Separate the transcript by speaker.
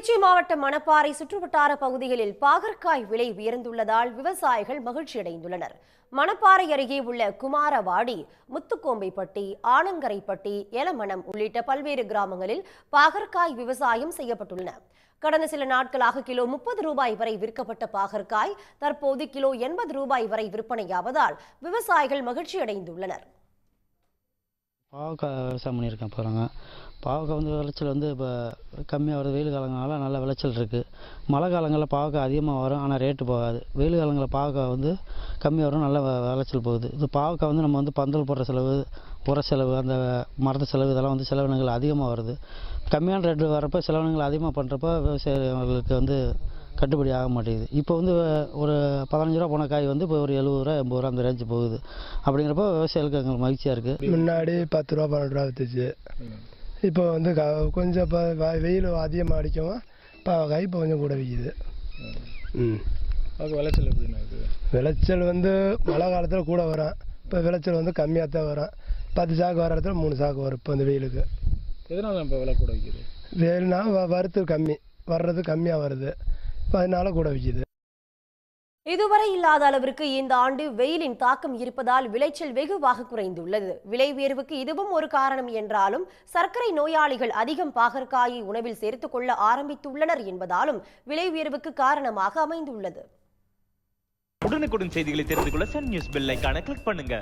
Speaker 1: திருச்சி மாவட்டம் மணப்பாறை சுற்றுவட்டார பகுதிகளில் பாகற்காய் விலை உயர்ந்துள்ளதால் விவசாயிகள் மகிழ்ச்சியடைந்துள்ளனர். மணப்பாறை அருகே உள்ள குமாரவாடி முத்துக்கோம்பைப்பட்டி ஆலங்கரைப்பட்டி எலமணம் உள்ளிட்ட பல்வேறு கிராமங்களில் பாகற்காய் விவசாயம் செய்யப்பட்டுள்ளன. கடந்த சில நாட்களாக கிலோ முப்பது ரூபாய் வரை விற்கப்பட்ட பாகற்காய் தற்போது கிலோ எண்பது ரூபாய் வரை விற்பனையாவதால் விவசாயிகள் மகிழ்ச்சியடைந்துள்ளனர்.
Speaker 2: பாவக்காய் விவசாயம் பண்ணியிருக்கேன் பாருங்க. பாவக்காய் வந்து விளைச்சல் வந்து இப்போ கம்மியாக வருது. வெயில் காலங்களால நல்ல விளைச்சல் இருக்குது மழை காலங்களில் பாவக்காய் அதிகமாக வரும். ஆனால் ரேட்டு போகாது. வெயில் காலங்களில் பாவக்காய் வந்து கம்மியாக வரும். நல்ல வ- விளைச்சல் போகுது. இது பாவக்காய் வந்து நம்ம வந்து பந்தல் போடுற செலவு உர செலவு அந்த மரத்து செலவு இதெல்லாம் வந்து செலவினங்கள் அதிகமாக வருது. கம்மியான ரேட்டு வரப்போ செலவினங்கள் அதிகமாக பண்ணுறப்ப விவசாயிகளுக்கு வந்து கட்டுப்படி ஆக மாட்டேங்குது. இப்போ வந்து ஒரு பதினஞ்சு ரூபா போன காய் வந்து இப்போ ஒரு எழுபது ரூபா எண்பது ரூபா அந்த ரேஞ்சு போகுது. அப்படிங்கிறப்ப விவசாயிகளுக்கு எங்களுக்கு மகிழ்ச்சியாக இருக்குது
Speaker 3: முன்னாடி பத்து ரூபா பன்னெண்டு ரூபா விற்றுச்சு இப்போ வந்து க கொஞ்சம் இப்போ வெயில் அதிகமாக அடிக்கவும் பாவக்காய் இப்போ கொஞ்சம் கூட விற்கிது ம்.
Speaker 4: அது விளைச்சல் எப்படின்னா
Speaker 3: விளைச்சல் வந்து மழை காலத்தில் கூட வரும். இப்போ விளைச்சல் வந்து கம்மியாக தான் வரும். பத்து சாக்கு வர இடத்துல மூணு சாக்கு வரும் இப்போ இந்த வெயிலுக்கு.
Speaker 4: எதனால இப்போ விலை கூட வைக்குது?
Speaker 3: வெயில்னா வ- வரத்து கம்மி. வர்றது கம்மியாக வருது. இப்போ அதனால கூட விற்கிது
Speaker 1: இதுவரை இல்லாத அளவிற்கு இந்த ஆண்டு வெயிலின் தாக்கம் இருப்பதால் விளைச்சல் வெகுவாக குறைந்துள்ளது. விலை உயர்வுக்கு இதுவும் ஒரு காரணம் என்றாலும் சர்க்கரை நோயாளிகள் அதிகம் பாகற்காயை உணவில் சேர்த்துக் கொள்ள ஆரம்பித்துள்ளனர் என்பதாலும் விலை உயர்வுக்கு காரணமாக அமைந்துள்ளது.
Speaker 5: உடனுக்குடன் செய்திகளை தெரிந்து கொள்ள சன் நியூஸ் பெல் கிளிக் பண்ணுங்க.